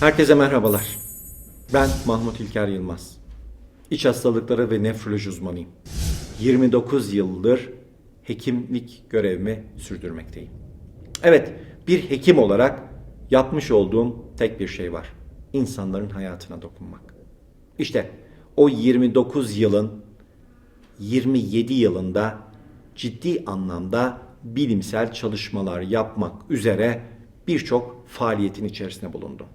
Herkese merhabalar. Ben Mahmut İlker Yılmaz. İç hastalıkları ve nefroloji uzmanıyım. 29 yıldır hekimlik görevimi sürdürmekteyim. Evet, bir hekim olarak yapmış olduğum tek bir şey var. İnsanların hayatına dokunmak. İşte o 29 yılın 27 yılında ciddi anlamda bilimsel çalışmalar yapmak üzere birçok faaliyetin içerisinde bulundum.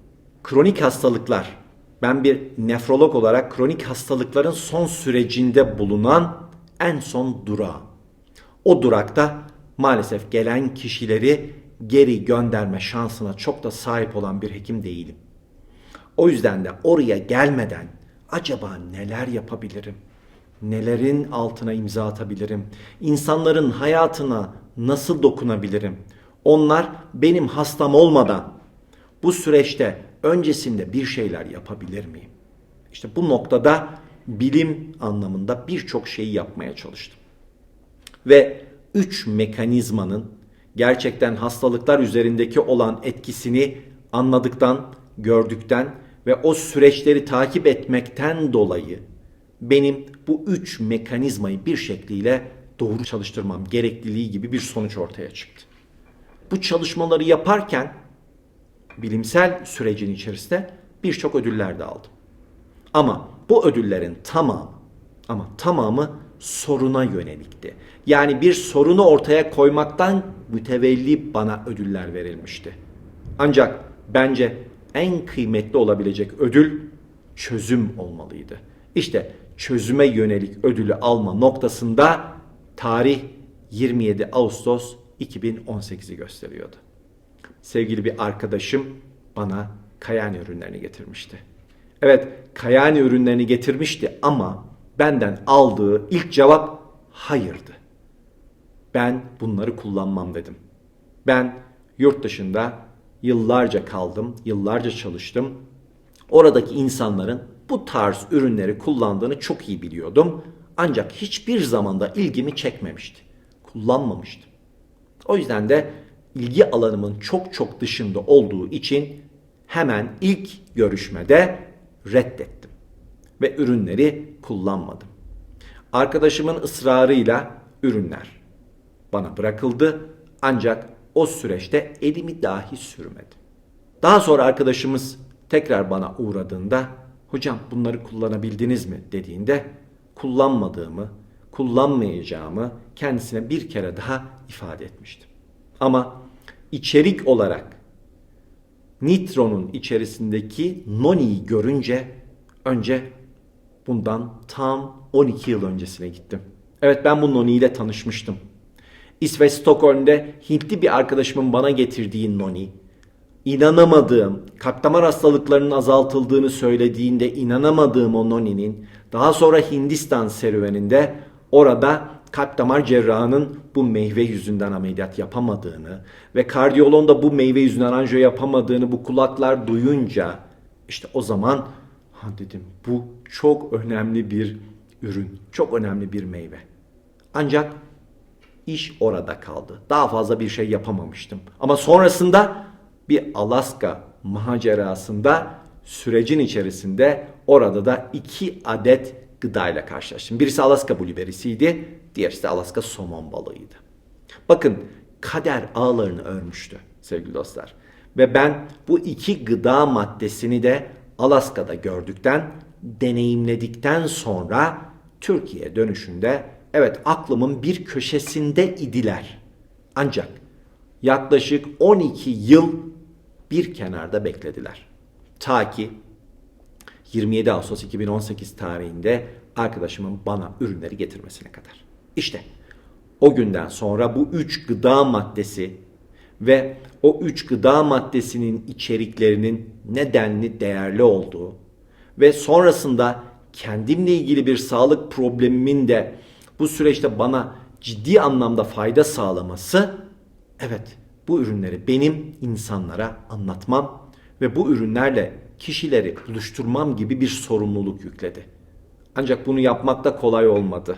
Kronik hastalıklar, ben bir nefrolog olarak kronik hastalıkların son sürecinde bulunan en son durağı. O durakta maalesef gelen kişileri geri gönderme şansına çok da sahip olan bir hekim değilim. O yüzden de oraya gelmeden acaba neler yapabilirim? Nelerin altına imza atabilirim? İnsanların hayatına nasıl dokunabilirim? Onlar benim hastam olmadan bu süreçte öncesinde bir şeyler yapabilir miyim? İşte bu noktada bilim anlamında birçok şeyi yapmaya çalıştım. Ve üç mekanizmanın gerçekten hastalıklar üzerindeki olan etkisini anladıktan, gördükten ve o süreçleri takip etmekten dolayı benim bu üç mekanizmayı bir şekliyle doğru çalıştırmam gerekliliği gibi bir sonuç ortaya çıktı. Bu çalışmaları yaparken bilimsel sürecin içerisinde birçok ödüller de aldım. Ama bu ödüllerin tamamı ama tamamı soruna yönelikti. Yani bir sorunu ortaya koymaktan mütevelli bana ödüller verilmişti. Ancak bence en kıymetli olabilecek ödül çözüm olmalıydı. İşte çözüme yönelik ödülü alma noktasında tarih 27 Ağustos 2018'i gösteriyordu. Sevgili bir arkadaşım bana Kayani ürünlerini getirmişti. Evet, Kayani ürünlerini getirmişti ama benden aldığı ilk cevap hayırdı. Ben bunları kullanmam dedim. Ben yurt dışında yıllarca kaldım, yıllarca çalıştım. Oradaki insanların bu tarz ürünleri kullandığını çok iyi biliyordum. Ancak hiçbir zamanda ilgimi çekmemişti. Kullanmamıştım. O yüzden de ilgi alanımın çok çok dışında olduğu için hemen ilk görüşmede reddettim ve ürünleri kullanmadım. Arkadaşımın ısrarıyla ürünler bana bırakıldı ancak o süreçte elimi dahi sürmedim. Daha sonra arkadaşımız tekrar bana uğradığında hocam bunları kullanabildiniz mi dediğinde kullanmadığımı, kullanmayacağımı kendisine bir kere daha ifade etmiştim. Ama içerik olarak Nitro'nun içerisindeki Noni'yi görünce önce bundan tam 12 yıl öncesine gittim. Evet ben bu Noni ile tanışmıştım. İsveç Stockholm'de Hintli bir arkadaşımın bana getirdiği Noni, inanamadığım, kalp damar hastalıklarının azaltıldığını söylediğinde inanamadığım o Noni'nin daha sonra Hindistan serüveninde orada kalp damar cerrahının bu meyve yüzünden ameliyat yapamadığını ve kardiyoloğun da bu meyve yüzünden anjiyo yapamadığını bu kulaklar duyunca işte o zaman ha dedim bu çok önemli bir ürün, çok önemli bir meyve. Ancak iş orada kaldı. Daha fazla bir şey yapamamıştım. Ama sonrasında bir Alaska macerasında sürecin içerisinde orada da iki adet gıdayla karşılaştım. Birisi Alaska blueberry'siydi, diğerisi de Alaska somon balığıydı. Bakın kader ağlarını örmüştü sevgili dostlar. Ve ben bu iki gıda maddesini de Alaska'da gördükten, deneyimledikten sonra Türkiye dönüşünde evet aklımın bir köşesinde idiler. Ancak yaklaşık 12 yıl bir kenarda beklediler. Ta ki 27 Ağustos 2018 tarihinde arkadaşımın bana ürünleri getirmesine kadar. İşte o günden sonra bu üç gıda maddesi ve o üç gıda maddesinin içeriklerinin nedenli değerli olduğu ve sonrasında kendimle ilgili bir sağlık problemimin de bu süreçte bana ciddi anlamda fayda sağlaması evet bu ürünleri benim insanlara anlatmam ve bu ürünlerle kişileri buluşturmam gibi bir sorumluluk yükledi. Ancak bunu yapmak da kolay olmadı.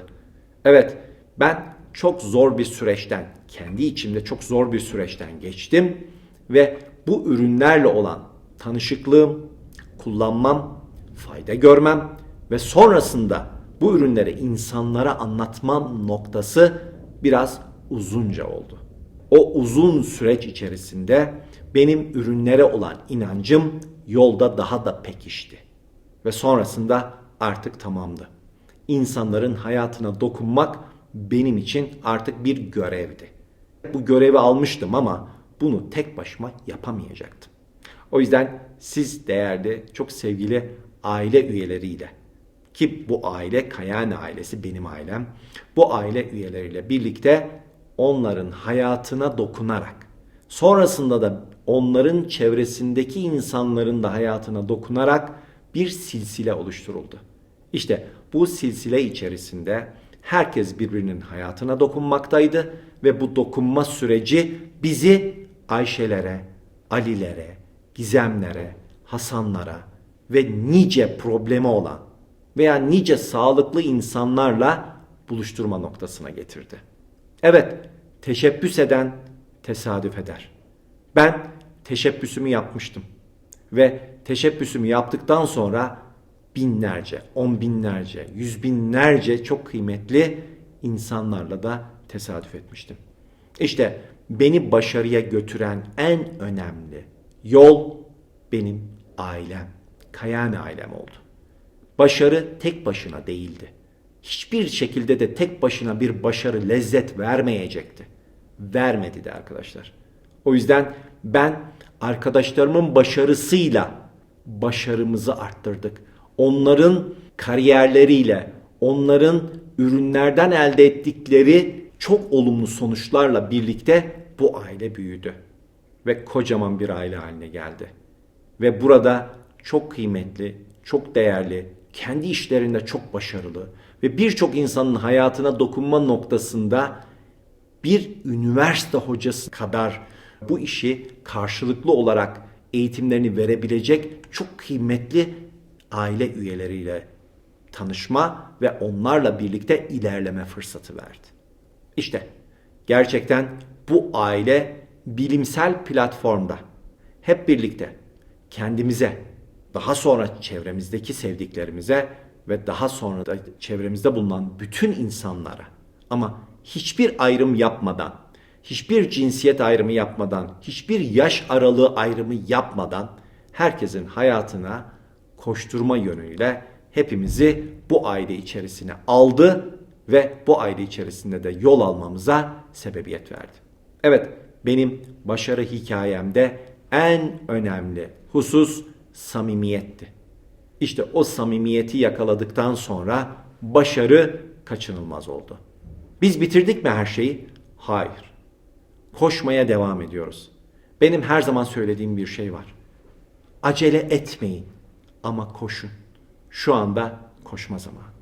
Evet, ben çok zor bir süreçten, kendi içimde çok zor bir süreçten geçtim ve bu ürünlerle olan tanışıklığım, kullanmam, fayda görmem ve sonrasında bu ürünleri insanlara anlatmam noktası biraz uzunca oldu. O uzun süreç içerisinde benim ürünlere olan inancım yolda daha da pekişti. Ve sonrasında artık tamamdı. İnsanların hayatına dokunmak benim için artık bir görevdi. Bu görevi almıştım ama bunu tek başıma yapamayacaktım. O yüzden siz değerli, çok sevgili aile üyeleriyle ki bu aile Kayane ailesi benim ailem. Bu aile üyeleriyle birlikte onların hayatına dokunarak sonrasında da onların çevresindeki insanların da hayatına dokunarak bir silsile oluşturuldu. İşte bu silsile içerisinde herkes birbirinin hayatına dokunmaktaydı ve bu dokunma süreci bizi Ayşelere, Alilere, Gizemlere, Hasanlara ve nice problemi olan veya nice sağlıklı insanlarla buluşturma noktasına getirdi. Evet, teşebbüs eden tesadüf eder. Ben teşebbüsümü yapmıştım. Ve teşebbüsümü yaptıktan sonra binlerce, on binlerce, yüz binlerce çok kıymetli insanlarla da tesadüf etmiştim. İşte beni başarıya götüren en önemli yol benim ailem, Kayan ailem oldu. Başarı tek başına değildi. Hiçbir şekilde de tek başına bir başarı lezzet vermeyecekti. Vermedi de arkadaşlar. O yüzden ben arkadaşlarımın başarısıyla başarımızı arttırdık. Onların kariyerleriyle, onların ürünlerden elde ettikleri çok olumlu sonuçlarla birlikte bu aile büyüdü ve kocaman bir aile haline geldi. Ve burada çok kıymetli, çok değerli, kendi işlerinde çok başarılı ve birçok insanın hayatına dokunma noktasında bir üniversite hocası kadar bu işi karşılıklı olarak eğitimlerini verebilecek çok kıymetli aile üyeleriyle tanışma ve onlarla birlikte ilerleme fırsatı verdi. İşte gerçekten bu aile bilimsel platformda hep birlikte kendimize, daha sonra çevremizdeki sevdiklerimize ve daha sonra da çevremizde bulunan bütün insanlara ama hiçbir ayrım yapmadan, hiçbir cinsiyet ayrımı yapmadan, hiçbir yaş aralığı ayrımı yapmadan herkesin hayatına koşturma yönüyle hepimizi bu aile içerisine aldı ve bu aile içerisinde de yol almamıza sebebiyet verdi. Evet, benim başarı hikayemde en önemli husus samimiyetti. İşte o samimiyeti yakaladıktan sonra başarı kaçınılmaz oldu. Biz bitirdik mi her şeyi? Hayır. Koşmaya devam ediyoruz. Benim her zaman söylediğim bir şey var. Acele etmeyin ama koşun. Şu anda koşma zamanı.